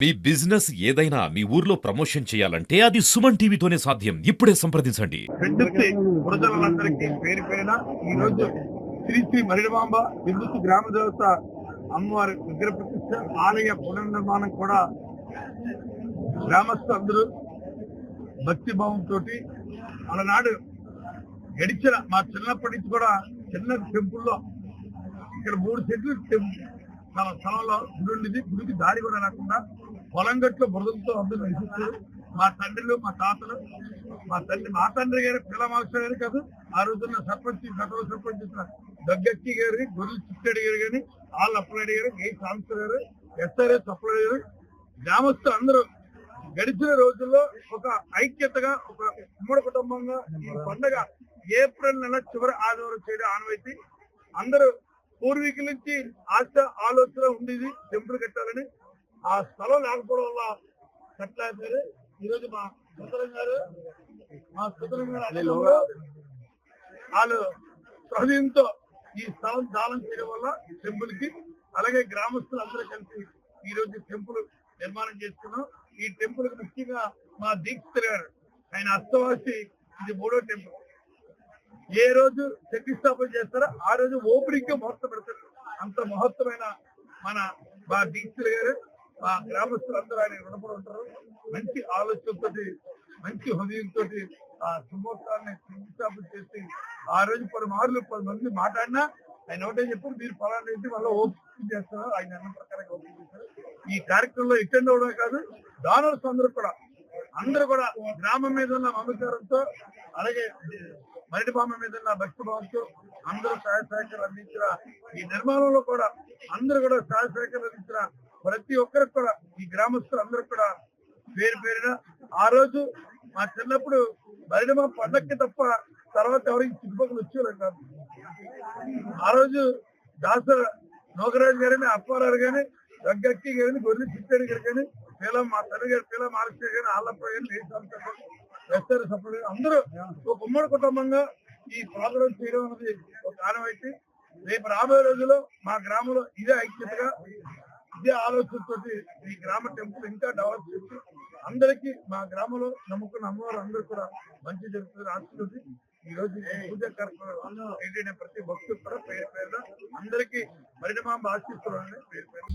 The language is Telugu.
మీ బిజినెస్ ఏదైనా మీ ఊర్లో ప్రమోషన్ చేయాలంటే అది సుమన్ టీవీతోనే సాధ్యం. ఇప్పుడే సంప్రదించండి. పేరు పేరున ఈ రోజు శ్రీ శ్రీ మరిడమాంబ గ్రామ దేవత అమ్మవారి విగ్రహ ప్రతిష్ట ఆలయ పునర్నిర్మాణం కూడా గ్రామస్తు అందరూ భక్తి భావంతో అలనాడు గడిచిన మా చిన్నప్పటి నుంచి కూడా చిన్న టెంపుల్లో ఇక్కడ మూడు సెట్లు చాలా స్థల- స్థలంలో గుడి ఉండేది గుడికి దారి కూడా రాకుండా పొలం గట్లో బురదలతో అందరూ నివసిస్తారు మా తండ్రులు మా తాతలు మా తండ్రి మా తండ్రి గారు పిల్లమాస్టర్ గారు కాదు ఆ రోజున సర్పంచ్ గతంలో సర్పంచ్ దగ్గక్కి గారు గొర్రెలు చిట్టాడి గారు కానీ ఆళ్ళు అప్పలాడి గారు ఏ సాంసర్ గారు ఎస్ఆర్ఎస్ అప్పలాడి గారు గ్రామస్తులు అందరూ గడిచిన రోజుల్లో ఒక ఐక్యతగా ఒక ఉమ్మడి కుటుంబంగా ఈ పండగ ఏప్రిల్ నెల చివరి ఆదివారం చేయడం ఆనవైతే అందరూ పూర్వీకుల నుంచి ఆశ ఆలోచన ఉండేది టెంపుల్ కట్టాలని. ఆ స్థలం లేకపోవడం వల్ల కట్టలేకపోయారు. ఈరోజు మా సుతరం గారు మా సుతరం గారు వాళ్ళు హృదయంతో ఈ స్థలం దానం చేయడం వల్ల టెంపుల్కి అలాగే గ్రామస్తులు అందరూ కలిసి ఈ రోజు టెంపుల్ నిర్మాణం చేసుకున్నాం. ఈ టెంపుల్కి ముఖ్యంగా మా దీక్షితులు గారు. ఆయన అస్తవాసి ఇది మూడో టెంపుల్. ఏ రోజు శంకుస్థాపన చేస్తారో ఆ రోజు ఓపెనింగ్ ముహూర్తం పెడతారు. అంత మహత్తమైన మన మా దీక్షలు గారు మా గ్రామస్తులందరూ ఆయన రుణపడి ఉంటారు. మంచి ఆలోచనతో మంచి హృదయంతో ఆ శుభోత్సవాన్ని శంకుస్థాపన చేసి ఆ రోజు పది మార్లు పది మంది మాట్లాడినా ఆయన ఒకటే చెప్పారు మీరు ఫలానా అయితే మళ్ళీ ఓపెన్ చేస్తారు ఆయన అన్న ప్రకారంగా ఓపెన్ చేస్తారు. ఈ కార్యక్రమంలో అటెండ్ అవడమే కాదు దానర్స్ అందరూ కూడా అందరూ కూడా గ్రామం మీద ఉన్న మమకారంతో అలాగే మరిటి బామ్మ మీద ఉన్న భక్తి భావంతో అందరూ సహాయ సహకారం అందించిన ఈ నిర్మాణంలో కూడా అందరూ కూడా సహాయ సహకారం అందించిన ప్రతి ఒక్కరికి కూడా ఈ గ్రామస్తులు అందరూ కూడా పేరు పేరున ఆ రోజు మా చిన్నప్పుడు బరిడమ పండక్కి తప్ప తర్వాత ఎవరికి చుట్టుపక్కల వచ్చేవారు కాదు. ఆ రోజు దాసర నోకరాజు గారిని అప్పారావు గాని దగ్గక్కి గారిని గొర్రె చిట్టాడు గారు కానీ పీలం మా తల్లి గారు పీలం మాలక్ష్మి గారు ఆళ్ళప్ప గారిని అందరూ ఒక ఉమ్మడి కుటుంబంగా ఈ ప్రోగ్రాం చేయడం అనేది ఒక అయితే రేపు రాబోయే రోజుల్లో మా గ్రామంలో ఇదే ఐక్యతగా ఇదే ఆలోచనతో ఈ గ్రామ టెంపుల్ ఇంకా డెవలప్ చేసి అందరికీ మా గ్రామంలో నమ్ముకున్న అమ్మవారు అందరూ కూడా మంచి జరుగుతుంది ఆశిస్తుంది. ఈ రోజు పూజ పూజా కార్యక్రమం ప్రతి భక్తులు కూడా పేరు పేరున అందరికీ పరిణామం ఆశిస్తున్నారని పేరు పేరు